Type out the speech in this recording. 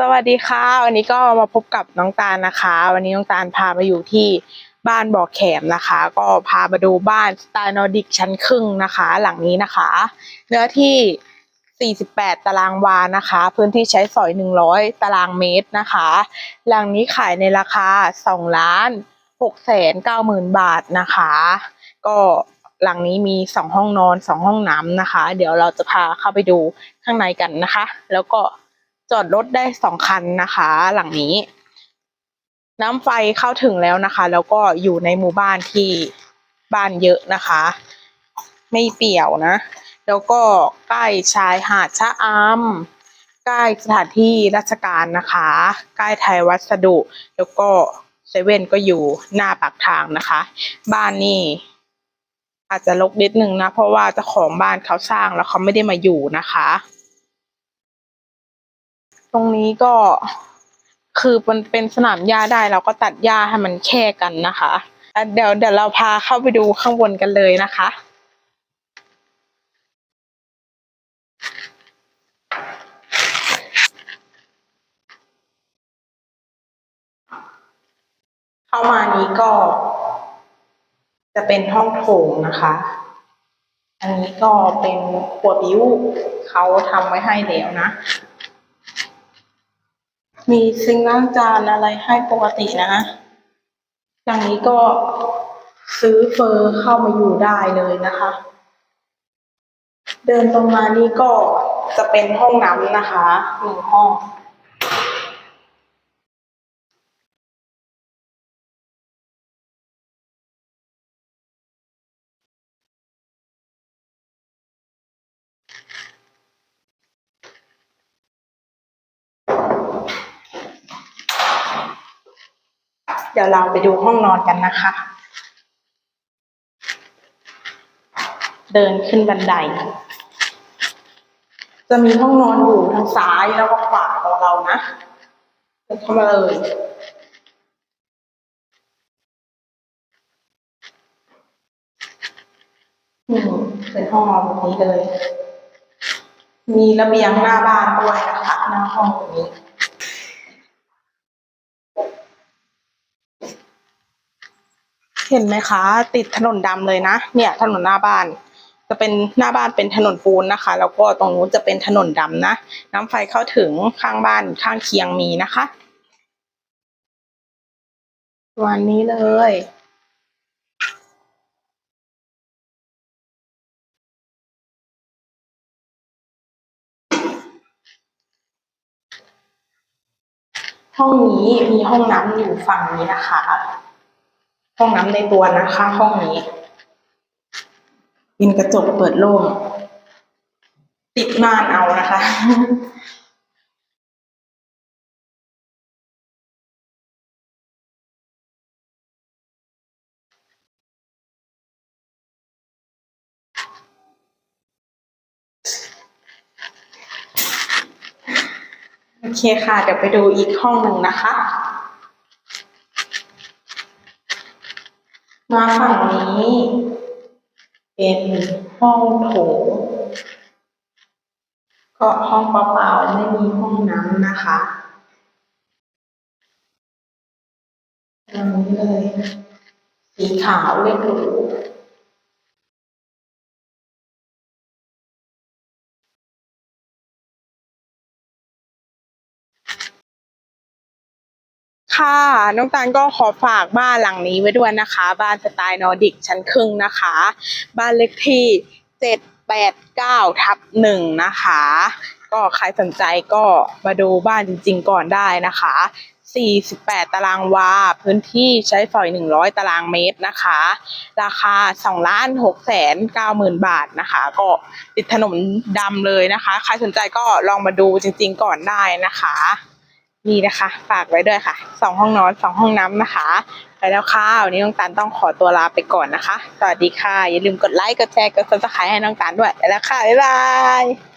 สวัสดีค่ะ วันนี้ก็มาพบกับน้องตาลนะคะ วันนี้น้องตาลพามาอยู่ที่บ้านบ่อแขมนะคะ ก็พามาดูบ้านสไตล์นอร์ดิกชั้นครึ่งนะคะ หลังนี้นะคะ เนื้อที่ 48 ตารางวานะคะ พื้นที่ใช้สอย 100 ตารางเมตรนะคะ หลังนี้ขายในราคา2ล้าน6แสน9หมื่นบาทนะคะ ก็หลังนี้มีสองห้องนอนสองห้องน้ำนะคะ เดี๋ยวเราจะพาเข้าไปดูข้างในกันนะคะ แล้วก็ จอดรถได้สองคันนะคะ หลังนี้ น้ำไฟเข้าถึงแล้วนะคะ แล้วก็อยู่ในหมู่บ้านที่บ้านเยอะนะคะ ไม่เปี่ยวนะ แล้วก็ใกล้ชายหาดชะอำใกล้สถานที่ราชการนะคะ ใกล้ไทยวัสดุ แล้วก็เซเว่นก็อยู่หน้าปากทางนะคะ บ้านนี่อาจจะลกนิดนึงนะ เพราะว่าเจ้าของบ้านเขาสร้างแล้วเขาไม่ได้มาอยู่นะคะ ตรงนี้ก็คือมันเป็นสนามหญ้าได้เราก็ตัดหญ้าให้มันแค่กันนะคะเดี๋ยวเดี๋ยวเราพาเข้าไปดูข้างบนกันเลยนะคะ เข้ามานี้ก็ จะเป็นห้องโถงนะคะ อันนี้ก็เป็นครัวบิวเขาทำไว้ให้แล้วนะ มีซิงล้างจานอะไรให้ปกตินะอย่างนี้ก็ซื้อเฟอร์เข้ามาอยู่ได้เลยนะคะ เดินตรงมานี่ก็จะเป็นห้องน้ำนะคะหนึ่งห้อง เดี๋ยวเราไปดูห้องนอนกันนะคะ เดินขึ้นบันได จะมีห้องนอนอยู่ทางซ้ายแล้วก็ขวาของเรานะเดินเข้ามาเลย นี่เป็นห้องนอนแบบนี้เลย มีระเบียงหน้าบ้านด้วยนะคะหน้าห้องตรงนี้ เห็นไหมคะ ติดถนนดำเลยนะ เนี่ยถนนหน้าบ้าน จะเป็นหน้าบ้านเป็นถนนปูนนะคะ แล้วก็ตรงนู้นจะเป็นถนนดำนะ น้ำไฟเข้าถึงข้างบ้านข้างเคียงมีนะคะวันนี้เลยห้องนี้มีห้องน้ำอยู่ฝั่งนี้นะคะ ห้องน้ำในตัวนะคะ ห้องนี้เป็นกระจกเปิดโล่งติดม่านเอานะคะ โอเคค่ะ เดี๋ยวไปดูอีกห้องหนึ่งนะคะ มาฝั่งนี้ เป็นห้องโถงก็ห้องเปล่าๆไม่มีห้องน้ำนะคะตรงนี้เลย สีขาวเรียบหรู ค่ะ น้องตาลก็ขอฝากบ้านหลังนี้ไว้ด้วยนะคะ บ้านสไตล์นอร์ดิกชั้นครึ่งนะคะ บ้านเลขที่เจ็ดแปดเก้าทับหนึ่งนะคะ ก็ใครสนใจก็มาดูบ้านจริงๆก่อนได้นะคะ 48 ตารางวา พื้นที่ใช้สอย 100 ตารางเมตรนะคะ ราคา2ล้าน6แสน9หมื่นบาทนะคะ ก็ติดถนนดำเลยนะคะ ใครสนใจก็ลองมาดูจริงๆก่อนได้นะคะ นี่นะคะ ฝากไว้ด้วยค่ะสองห้องนอนสองห้องน้ำนะคะไปแล้วค่ะวันนี้น้องตาลต้องขอตัวลาไปก่อนนะคะ สวัสดีค่ะ อย่าลืมกดไลค์กดแชร์กดซับสไครต์ให้น้องตาลด้วยไปแล้วค่ะบ๊ายบาย